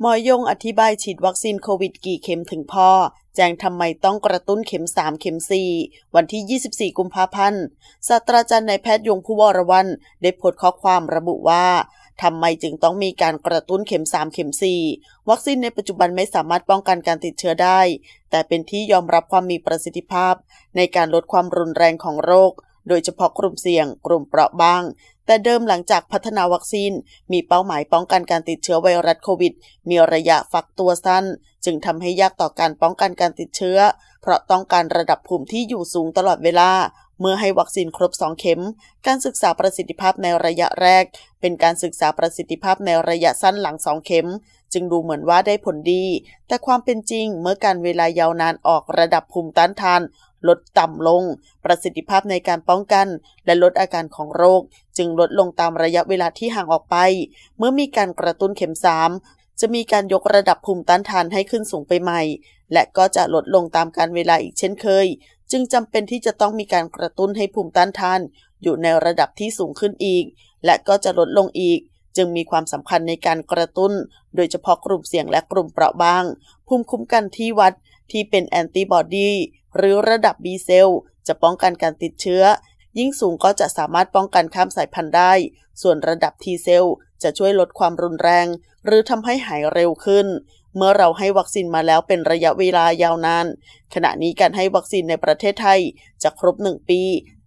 หมอยงอธิบายฉีดวัคซีนโควิดกี่เข็มถึงพอแจ้งทำไมต้องกระตุ้นเข็ม 3 เข็ม 4 วันที่ 24 กุมภาพันธ์ศาสตราจารย์นายแพทย์ยงผู้วรวันได้โพสต์ข้อความระบุว่าทำไมจึงต้องมีการกระตุ้นเข็ม 3 เข็ม 4 วัคซีนในปัจจุบันไม่สามารถป้องกันการติดเชื้อได้ แต่เป็นที่ยอมรับความมีประสิทธิภาพ ในการลดความรุนแรงของโรค โดยเฉพาะกลุ่มเสี่ยง กลุ่มเปราะบาง แต่เดิมหลังจากพัฒนาวัคซีน มีเป้าหมายป้องกันการติดเชื้อไวรัสโควิด มีระยะฟักตัวสั้น จึงทำให้ยากต่อการป้องกันการติดเชื้อ เพราะต้องการระดับภูมิที่อยู่สูงตลอดเวลา เมื่อให้วัคซีนครบ 2 เข็ม การศึกษาประสิทธิภาพในระยะแรก เป็นการศึกษาประสิทธิภาพในระยะสั้นหลัง 2 เข็ม จึงดูเหมือนว่าได้ผลดี แต่ความเป็นจริงเมื่อการเวลายาวนานออกระดับภูมิต้านทานลดต่ำลง ประสิทธิภาพในการป้องกัน และลดอาการของโรค จึงลดลงตามระยะเวลาที่ห่างออกไป เมื่อมีการกระตุ้นเข็ม 3 จะมีการยกระดับภูมิต้านทานให้ขึ้นสูงไปใหม่ และก็จะลดลงตามการเวลาอีกเช่นเคย จึงจำเป็นที่จะต้องมีการกระตุ้นให้ภูมิต้านทาน อยู่ในระดับที่สูงขึ้นอีก และก็จะลดลงอีก จึงมีความสำคัญในการกระตุ้น โดยเฉพาะกลุ่มเสี่ยงและกลุ่มเปราะบาง ภูมิคุ้มกันที่วัดที่เป็นแอนติบอดีหรือระดับ B เซลจะป้องกันการติดเชื้อ ยิ่งสูงก็จะสามารถป้องกันข้ามสายพันธุ์ได้ ส่วนระดับ T เซล จะช่วยลดความรุนแรง หรือทำให้หายเร็วขึ้น เมื่อเราให้วัคซีนมาแล้วเป็นระยะเวลายาวนาน ขณะนี้การให้วัคซีนในประเทศไทยจะครบ1ปี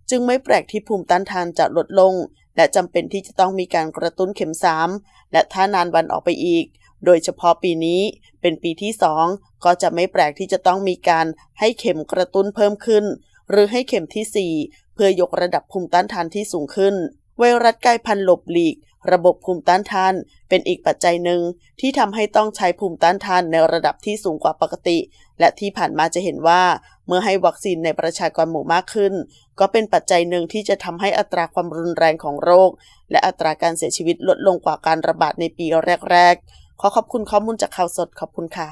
จึงไม่แปลกที่ภูมิต้านทานจะลดลง และจำเป็นที่จะต้องมีการกระตุ้นเข็ม3และถ้านานวันออกไปอีก โดยเฉพาะปีนี้เป็นปีที่2ก็จะไม่แปลกที่จะต้องมีการให้เข็มกระตุ้นเพิ่มขึ้น หรือให้เข็มที่ 4 เพื่อยกระดับภูมิต้านทานที่สูงขึ้น ไวรัสกลายพันธุ์หลบหลีก ระบบภูมิต้านทาน เป็นอีกปัจจัยหนึ่งที่ทำให้ต้องใช้ภูมิต้านทานในระดับที่สูงกว่าปกติ และที่ผ่านมาจะเห็นว่า เมื่อให้วัคซีนในประชากรหมู่มากขึ้น ก็เป็นปัจจัยหนึ่งที่จะทำให้อัตราความรุนแรงของโรค และอัตราการเสียชีวิตลดลงกว่าการระบาดในปีแรกๆ ขอขอบคุณข้อมูลจากข่าวสดขอบคุณค่ะ